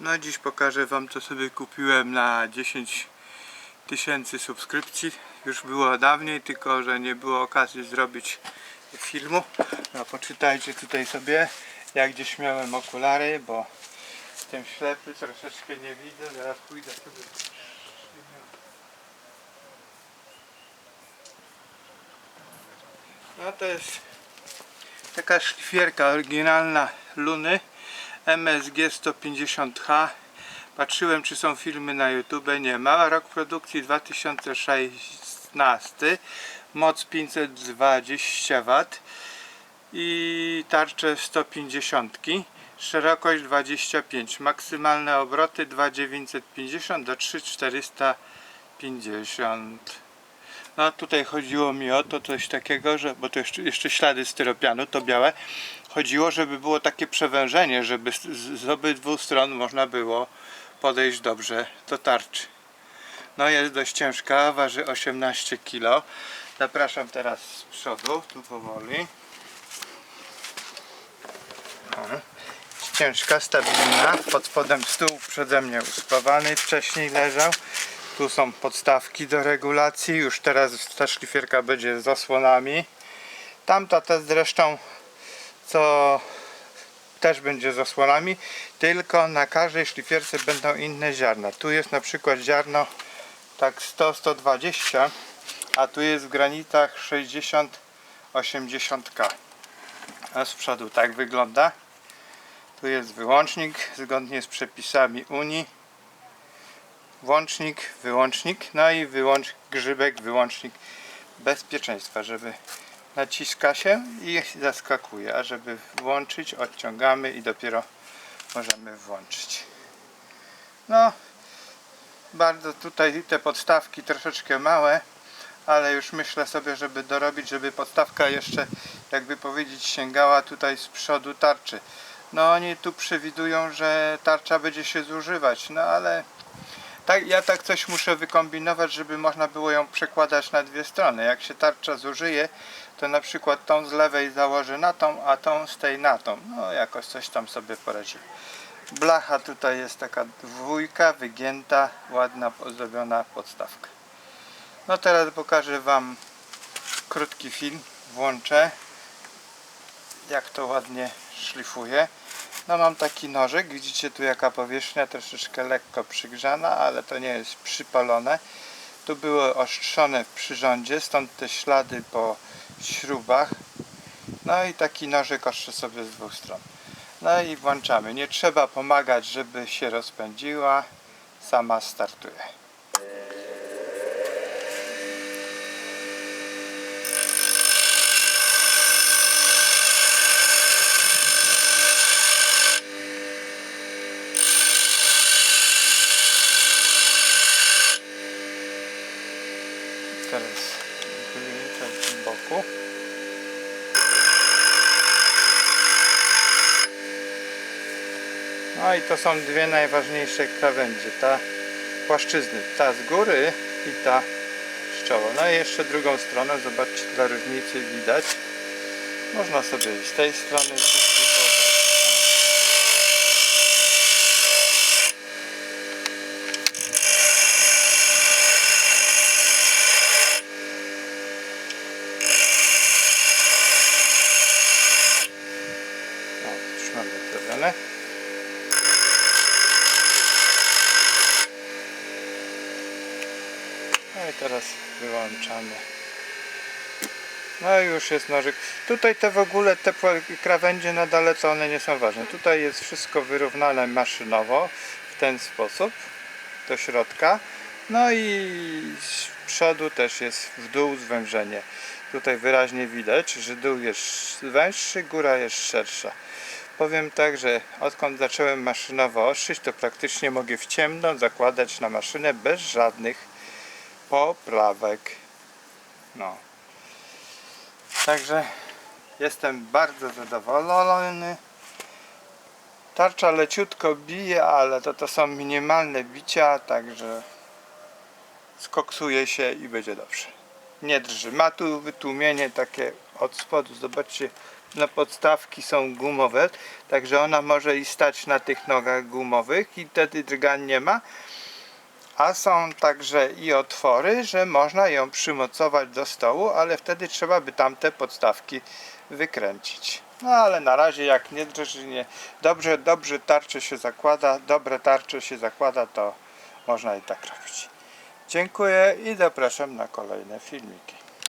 No dziś pokażę wam co sobie kupiłem na 10 tysięcy subskrypcji. Już było dawniej, tylko że nie było okazji zrobić filmu. No poczytajcie tutaj sobie. Ja gdzieś miałem okulary, bo jestem ślepy, troszeczkę nie widzę. Zaraz pójdę sobie. No to jest taka szlifierka oryginalna Luny MSG 150H patrzyłem czy są filmy na YouTube. Nie ma. Rok produkcji 2016 moc 520 W i tarcze 150 szerokość 25 maksymalne obroty 2950 do 3450 no tutaj chodziło mi o to coś takiego, że, bo to jeszcze, jeszcze ślady styropianu, to białe. Chodziło, żeby było takie przewężenie, żeby z, z obydwu stron można było podejść dobrze do tarczy. No jest dość ciężka, waży 18 kg. Zapraszam teraz z przodu, tu powoli. Ciężka, stabilna. Pod spodem stół przede mnie uspawany, wcześniej leżał. Tu są podstawki do regulacji. Już teraz ta szlifierka będzie z osłonami. Tamta też zresztą co też będzie z osłonami, tylko na każdej szlifierce będą inne ziarna. Tu jest na przykład ziarno tak 100-120, a tu jest w granitach 60-80K. A z przodu tak wygląda. Tu jest wyłącznik zgodnie z przepisami Unii włącznik, wyłącznik, no i wyłącz grzybek, wyłącznik bezpieczeństwa, żeby naciska się i zaskakuje, a żeby włączyć, odciągamy i dopiero możemy włączyć. No, bardzo tutaj te podstawki troszeczkę małe, ale już myślę sobie, żeby dorobić, żeby podstawka jeszcze, jakby powiedzieć, sięgała tutaj z przodu tarczy. No oni tu przewidują, że tarcza będzie się zużywać, no ale tak, ja tak coś muszę wykombinować, żeby można było ją przekładać na dwie strony. Jak się tarcza zużyje, to na przykład tą z lewej założę na tą, a tą z tej na tą. No jakoś coś tam sobie poradziłem. Blacha tutaj jest taka dwójka, wygięta, ładna, ozdobiona podstawka. No teraz pokażę Wam krótki film. Włączę jak to ładnie szlifuje. No mam taki nożyk, widzicie tu jaka powierzchnia, troszeczkę lekko przygrzana, ale to nie jest przypalone. Tu były ostrzone w przyrządzie, stąd te ślady po śrubach. No i taki nożyk oszczę sobie z dwóch stron. No i włączamy. Nie trzeba pomagać, żeby się rozpędziła. Sama startuje. Teraz wyliczę z boku. No i to są dwie najważniejsze krawędzie. Ta płaszczyzny, ta z góry i ta z czoła. No i jeszcze drugą stronę, zobaczcie dla różnicy widać. Można sobie z tej strony przyszlifować. O, już mamy zrobione. I teraz wyłączamy. No i już jest nożyk. Tutaj te w ogóle te krawędzie na dole to one nie są ważne. Tutaj jest wszystko wyrównane maszynowo w ten sposób do środka. No i z przodu też jest w dół zwężenie. Tutaj wyraźnie widać, że dół jest węższy, góra jest szersza. Powiem tak, że odkąd zacząłem maszynowo oszyć, to praktycznie mogę w ciemno zakładać na maszynę bez żadnych poprawek. No. Także jestem bardzo zadowolony. Tarcza leciutko bije, ale to, to są minimalne bicia, także skoksuje się i będzie dobrze. Nie drży. Ma tu wytłumienie takie od spodu. Zobaczcie, no, podstawki są gumowe, także ona może i stać na tych nogach gumowych i wtedy drgań nie ma. A są także i otwory, że można ją przymocować do stołu, ale wtedy trzeba by tamte podstawki wykręcić. No ale na razie jak nie nie dobrze, dobrze tarcze się zakłada, dobre tarcze się zakłada, to można i tak robić. Dziękuję i zapraszam na kolejne filmiki.